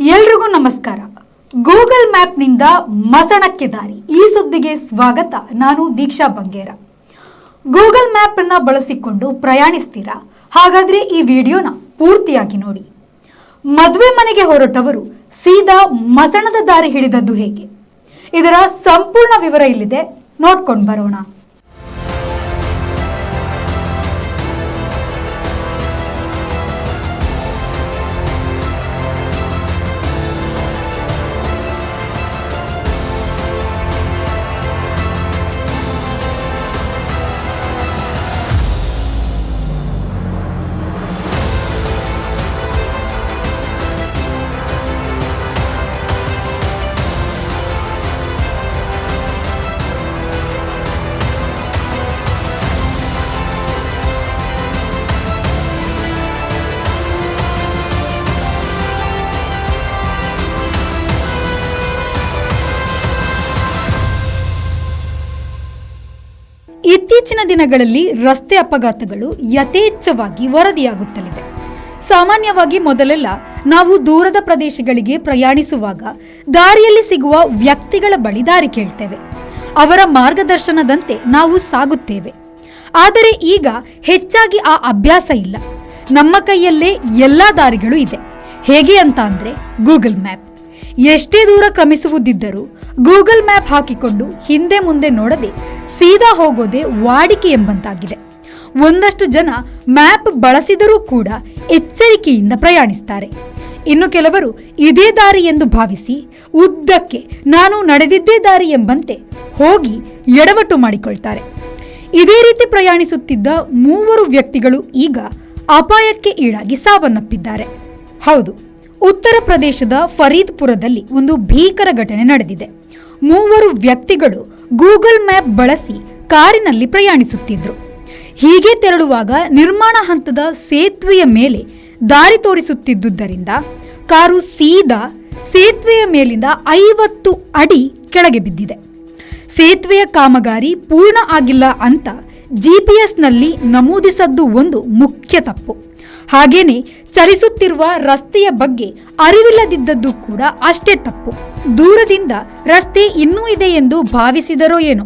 ಎಲ್ರಿಗೂ ನಮಸ್ಕಾರ. ಗೂಗಲ್ ಮ್ಯಾಪ್ನಿಂದ ಮಸಣಕ್ಕೆ ದಾರಿ. ಈ ಸುದ್ದಿಗೆ ಸ್ವಾಗತ. ನಾನು ದೀಕ್ಷಾ ಬಂಗೇರ. ಗೂಗಲ್ ಮ್ಯಾಪ್ ಅನ್ನ ಬಳಸಿಕೊಂಡು ಪ್ರಯಾಣಿಸ್ತೀರಾ? ಹಾಗಾದ್ರೆ ಈ ವಿಡಿಯೋನ ಪೂರ್ತಿಯಾಗಿ ನೋಡಿ. ಮದುವೆ ಮನೆಗೆ ಹೊರಟವರು ಸೀದಾ ಮಸಣದ ದಾರಿ ಹಿಡಿದದ್ದು ಹೇಗೆ? ಇದರ ಸಂಪೂರ್ಣ ವಿವರ ಇಲ್ಲಿದೆ. ನೋಡ್ಕೊಂಡು ಬರೋಣ. ಇತ್ತೀಚಿನ ದಿನಗಳಲ್ಲಿ ರಸ್ತೆ ಅಪಘಾತಗಳು ಯಥೇಚ್ಛವಾಗಿ ವರದಿಯಾಗುತ್ತಲಿದೆ. ಸಾಮಾನ್ಯವಾಗಿ ಮೊದಲೆಲ್ಲ ನಾವು ದೂರದ ಪ್ರದೇಶಗಳಿಗೆ ಪ್ರಯಾಣಿಸುವಾಗ ದಾರಿಯಲ್ಲಿ ಸಿಗುವ ವ್ಯಕ್ತಿಗಳ ಬಳಿ ದಾರಿ ಕೇಳ್ತೇವೆ. ಅವರ ಮಾರ್ಗದರ್ಶನದಂತೆ ನಾವು ಸಾಗುತ್ತೇವೆ. ಆದರೆ ಈಗ ಹೆಚ್ಚಾಗಿ ಆ ಅಭ್ಯಾಸ ಇಲ್ಲ. ನಮ್ಮ ಕೈಯಲ್ಲೇ ಎಲ್ಲ ದಾರಿಗಳು ಇದೆ. ಹೇಗೆ ಅಂತ ಅಂದರೆ ಗೂಗಲ್ ಮ್ಯಾಪ್. ಎಷ್ಟೇ ದೂರ ಕ್ರಮಿಸುವುದಿದ್ದರೂ ಗೂಗಲ್ ಮ್ಯಾಪ್ ಹಾಕಿಕೊಂಡು ಹಿಂದೆ ಮುಂದೆ ನೋಡದೆ ಸೀದಾ ಹೋಗೋದೇ ವಾಡಿಕೆ ಎಂಬಂತಾಗಿದೆ. ಒಂದಷ್ಟು ಜನ ಮ್ಯಾಪ್ ಬಳಸಿದರೂ ಕೂಡ ಎಚ್ಚರಿಕೆಯಿಂದ ಪ್ರಯಾಣಿಸ್ತಾರೆ. ಇನ್ನು ಕೆಲವರು ಇದೇ ದಾರಿ ಎಂದು ಭಾವಿಸಿ ಉದ್ದಕ್ಕೆ ನಾನು ನಡೆದಿದ್ದೇ ದಾರಿ ಎಂಬಂತೆ ಹೋಗಿ ಎಡವಟ್ಟು ಮಾಡಿಕೊಳ್ತಾರೆ. ಇದೇ ರೀತಿ ಪ್ರಯಾಣಿಸುತ್ತಿದ್ದ ಮೂವರು ವ್ಯಕ್ತಿಗಳು ಈಗ ಅಪಾಯಕ್ಕೆ ಈಡಾಗಿ ಸಾವನ್ನಪ್ಪಿದ್ದಾರೆ. ಹೌದು. ಉತ್ತರ ಪ್ರದೇಶದ ಫರೀದ್ಪುರದಲ್ಲಿ ಒಂದು ಭೀಕರ ಘಟನೆ ನಡೆದಿದೆ. ಮೂವರು ವ್ಯಕ್ತಿಗಳು ಗೂಗಲ್ ಮ್ಯಾಪ್ ಬಳಸಿ ಕಾರಿನಲ್ಲಿ ಪ್ರಯಾಣಿಸುತ್ತಿದ್ರು. ಹೀಗೆ ತೆರಳುವಾಗ ನಿರ್ಮಾಣ ಹಂತದ ಸೇತುವೆಯ ಮೇಲೆ ದಾರಿ ತೋರಿಸುತ್ತಿದ್ದುದರಿಂದ ಕಾರು ಸೀದಾ ಸೇತುವೆಯ ಮೇಲಿಂದ ಐವತ್ತು ಅಡಿ ಕೆಳಗೆ ಬಿದ್ದಿದೆ. ಸೇತುವೆಯ ಕಾಮಗಾರಿ ಪೂರ್ಣ ಆಗಿಲ್ಲ ಅಂತ ಜಿಪಿಎಸ್ನಲ್ಲಿ ನಮೂದಿಸದ್ದು ಒಂದು ಮುಖ್ಯ ತಪ್ಪು. ಹಾಗೇನೆ ಚಲಿಸುತ್ತಿರುವ ರಸ್ತೆಯ ಬಗ್ಗೆ ಅರಿವಿಲ್ಲದಿದ್ದದ್ದು ಕೂಡ ಅಷ್ಟೇ ತಪ್ಪು. ದೂರದಿಂದ ರಸ್ತೆ ಇನ್ನೂ ಇದೆ ಎಂದು ಭಾವಿಸಿದರೋ ಏನೋ.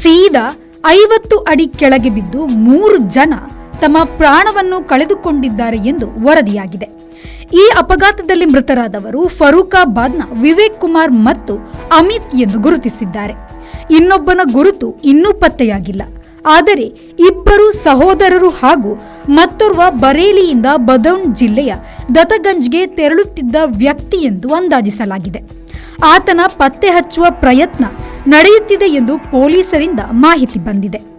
ಸೀದಾ ಐವತ್ತು ಅಡಿ ಕೆಳಗೆ ಬಿದ್ದು ಮೂರು ಜನ ತಮ್ಮ ಪ್ರಾಣವನ್ನು ಕಳೆದುಕೊಂಡಿದ್ದಾರೆ ಎಂದು ವರದಿಯಾಗಿದೆ. ಈ ಅಪಘಾತದಲ್ಲಿ ಮೃತರಾದವರು ಫರೂಕಾಬಾದ್ನ ವಿವೇಕ್ ಕುಮಾರ್ ಮತ್ತು ಅಮಿತ್ ಎಂದು ಗುರುತಿಸಿದ್ದಾರೆ. ಇನ್ನೊಬ್ಬನ ಗುರುತು ಇನ್ನೂ ಪತ್ತೆಯಾಗಿಲ್ಲ. ಆದರೆ ಇಬ್ಬರು ಸಹೋದರರು ಹಾಗೂ ಮತ್ತೋರ್ವ ಬರೇಲಿಯಿಂದ ಬದೌನ್ ಜಿಲ್ಲೆಯ ದತಗಂಜ್ಗೆ ತೆರಳುತ್ತಿದ್ದ ವ್ಯಕ್ತಿ ಎಂದು ಅಂದಾಜಿಸಲಾಗಿದೆ. ಆತನ ಪತ್ತೆ ಹಚ್ಚುವ ಪ್ರಯತ್ನ ನಡೆಯುತ್ತಿದೆ ಎಂದು ಪೊಲೀಸರಿಂದ ಮಾಹಿತಿ ಬಂದಿದೆ.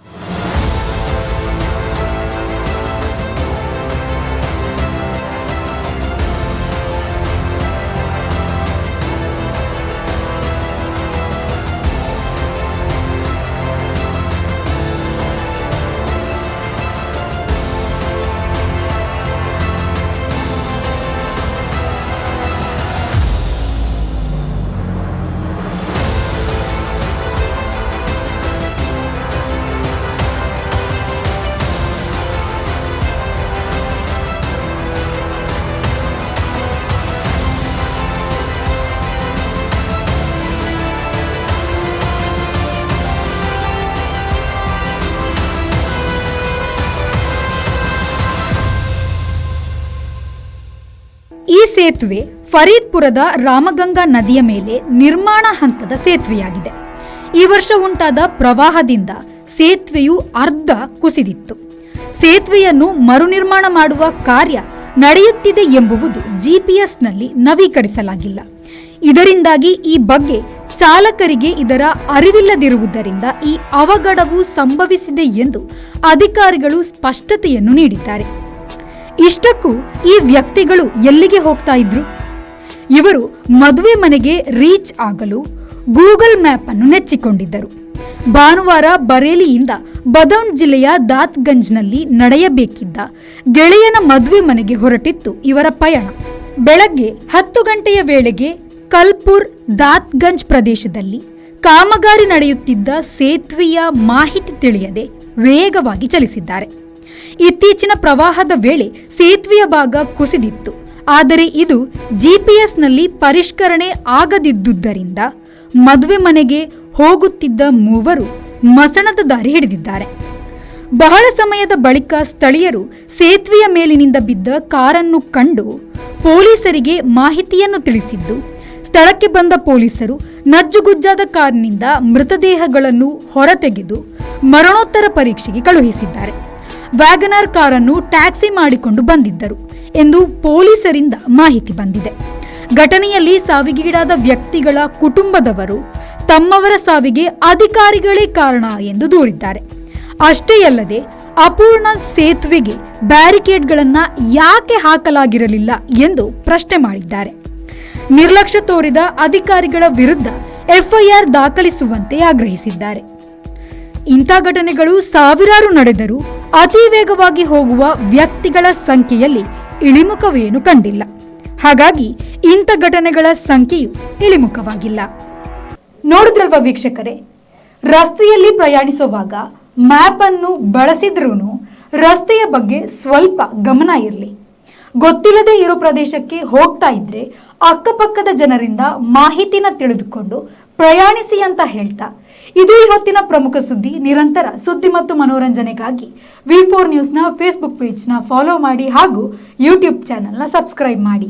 ಸೇತುವೆ ಫರೀದ್ಪುರದ ರಾಮಗಂಗಾ ನದಿಯ ಮೇಲೆ ನಿರ್ಮಾಣ ಹಂತದ ಸೇತುವೆಯಾಗಿದೆ. ಈ ವರ್ಷ ಉಂಟಾದ ಪ್ರವಾಹದಿಂದ ಸೇತುವೆಯು ಅರ್ಧ ಕುಸಿದಿತ್ತು. ಸೇತುವೆಯನ್ನು ಮರುನಿರ್ಮಾಣ ಮಾಡುವ ಕಾರ್ಯ ನಡೆಯುತ್ತಿದೆ ಎಂಬುವುದು ಜಿಪಿಎಸ್ನಲ್ಲಿ ನವೀಕರಿಸಲಾಗಿಲ್ಲ. ಇದರಿಂದಾಗಿ ಈ ಬಗ್ಗೆ ಚಾಲಕರಿಗೆ ಇದರ ಅರಿವಿಲ್ಲದಿರುವುದರಿಂದ ಈ ಅವಘಡವು ಸಂಭವಿಸಿದೆ ಎಂದು ಅಧಿಕಾರಿಗಳು ಸ್ಪಷ್ಟತೆಯನ್ನು ನೀಡಿದ್ದಾರೆ. ಇಷ್ಟಕ್ಕೂ ಈ ವ್ಯಕ್ತಿಗಳು ಎಲ್ಲಿಗೆ ಹೋಗ್ತಾ ಇದ್ರು? ಇವರು ಮದುವೆ ಮನೆಗೆ ರೀಚ್ ಆಗಲು ಗೂಗಲ್ ಮ್ಯಾಪ್ ಅನ್ನು ನೆಚ್ಚಿಕೊಂಡಿದ್ದರು. ಭಾನುವಾರ ಬರೇಲಿಯಿಂದ ಬದೌನ್ ಜಿಲ್ಲೆಯ ದಾತ್ಗಂಜ್ನಲ್ಲಿ ನಡೆಯಬೇಕಿದ್ದ ಗೆಳೆಯನ ಮದುವೆ ಮನೆಗೆ ಹೊರಟಿತ್ತು ಇವರ ಪಯಣ. ಬೆಳಗ್ಗೆ ಹತ್ತು ಗಂಟೆಯ ವೇಳೆಗೆ ಕಲ್ಪುರ್ ದಾತ್ಗಂಜ್ ಪ್ರದೇಶದಲ್ಲಿ ಕಾಮಗಾರಿ ನಡೆಯುತ್ತಿದ್ದ ಸೇತುವೆಯ ಮಾಹಿತಿ ತಿಳಿಯದೆ ವೇಗವಾಗಿ ಚಲಿಸಿದ್ದಾರೆ. ಇತ್ತೀಚಿನ ಪ್ರವಾಹದ ವೇಳೆ ಸೇತುವೆಯ ಭಾಗ ಕುಸಿದಿತ್ತು. ಆದರೆ ಇದು ಜಿಪಿಎಸ್ನಲ್ಲಿ ಪರಿಷ್ಕರಣೆ ಆಗದಿದ್ದುದರಿಂದ ಮದುವೆ ಮನೆಗೆ ಹೋಗುತ್ತಿದ್ದ ಮೂವರು ಮಸಣದ ದಾರಿ ಹಿಡಿದಿದ್ದಾರೆ. ಬಹಳ ಸಮಯದ ಬಳಿಕ ಸ್ಥಳೀಯರು ಸೇತುವೆಯ ಮೇಲಿನಿಂದ ಬಿದ್ದ ಕಾರನ್ನು ಕಂಡು ಪೊಲೀಸರಿಗೆ ಮಾಹಿತಿಯನ್ನು ತಿಳಿಸಿದ್ದು, ಸ್ಥಳಕ್ಕೆ ಬಂದ ಪೊಲೀಸರು ನಜ್ಜುಗುಜ್ಜಾದ ಕಾರಿನಿಂದ ಮೃತದೇಹಗಳನ್ನು ಹೊರತೆಗೆದು ಮರಣೋತ್ತರ ಪರೀಕ್ಷೆಗೆ ಕಳುಹಿಸಿದ್ದಾರೆ. ವ್ಯಾಗನಾರ್ ಕಾರನ್ನು ಟ್ಯಾಕ್ಸಿ ಮಾಡಿಕೊಂಡು ಬಂದಿದ್ದರು ಎಂದು ಪೊಲೀಸರಿಂದ ಮಾಹಿತಿ ಬಂದಿದೆ. ಘಟನೆಯಲ್ಲಿ ಸಾವಿಗೀಡಾದ ವ್ಯಕ್ತಿಗಳ ಕುಟುಂಬದವರು ತಮ್ಮವರ ಸಾವಿಗೆ ಅಧಿಕಾರಿಗಳೇ ಕಾರಣ ಎಂದು ದೂರಿದ್ದಾರೆ. ಅಷ್ಟೇ ಅಲ್ಲದೆ, ಅಪೂರ್ಣ ಸೇತುವೆಗೆ ಬ್ಯಾರಿಕೇಡ್ಗಳನ್ನ ಯಾಕೆ ಹಾಕಲಾಗಿರಲಿಲ್ಲ ಎಂದು ಪ್ರಶ್ನೆ ಮಾಡಿದ್ದಾರೆ. ನಿರ್ಲಕ್ಷ್ಯ ತೋರಿದ ಅಧಿಕಾರಿಗಳ ವಿರುದ್ಧ ಎಫ್ಐಆರ್ ದಾಖಲಿಸುವಂತೆ ಆಗ್ರಹಿಸಿದ್ದಾರೆ. ಇಂಥ ಘಟನೆಗಳು ಸಾವಿರಾರು ನಡೆದರೂ ಅತಿ ವೇಗವಾಗಿ ಹೋಗುವ ವ್ಯಕ್ತಿಗಳ ಸಂಖ್ಯೆಯಲ್ಲಿ ಇಳಿಮುಖವೇನು ಕಂಡಿಲ್ಲ. ಹಾಗಾಗಿ ಇಂಥ ಘಟನೆಗಳ ಸಂಖ್ಯೆಯು ಇಳಿಮುಖವಾಗಿಲ್ಲ. ನೋಡಿದ್ರಲ್ವ ವೀಕ್ಷಕರೇ? ರಸ್ತೆಯಲ್ಲಿ ಪ್ರಯಾಣಿಸುವಾಗ ಮ್ಯಾಪ್ ಅನ್ನು ಬಳಸಿದ್ರೂ ರಸ್ತೆಯ ಬಗ್ಗೆ ಸ್ವಲ್ಪ ಗಮನ ಇರಲಿ. ಗೊತ್ತಿಲ್ಲದೆ ಇರೋ ಪ್ರದೇಶಕ್ಕೆ ಹೋಗ್ತಾ ಇದ್ರೆ ಅಕ್ಕಪಕ್ಕದ ಜನರಿಂದ ಮಾಹಿತಿನ ತಿಳಿದುಕೊಂಡು ಪ್ರಯಾಣಿಸಿ ಅಂತ ಹೇಳ್ತಾ ಇದು ಇವತ್ತಿನ ಪ್ರಮುಖ ಸುದ್ದಿ, ನಿರಂತರ ಸುದ್ದಿ ಮತ್ತು ಮನೋರಂಜನೆಗಾಗಿ ವಿ ಫೋರ್ ನ್ಯೂಸ್ನ ಫೇಸ್ಬುಕ್ ಪೇಜ್ನ ಫಾಲೋ ಮಾಡಿ ಹಾಗೂ ಯೂಟ್ಯೂಬ್ ಚಾನೆಲ್ನ ಸಬ್ಸ್ಕ್ರೈಬ್ ಮಾಡಿ.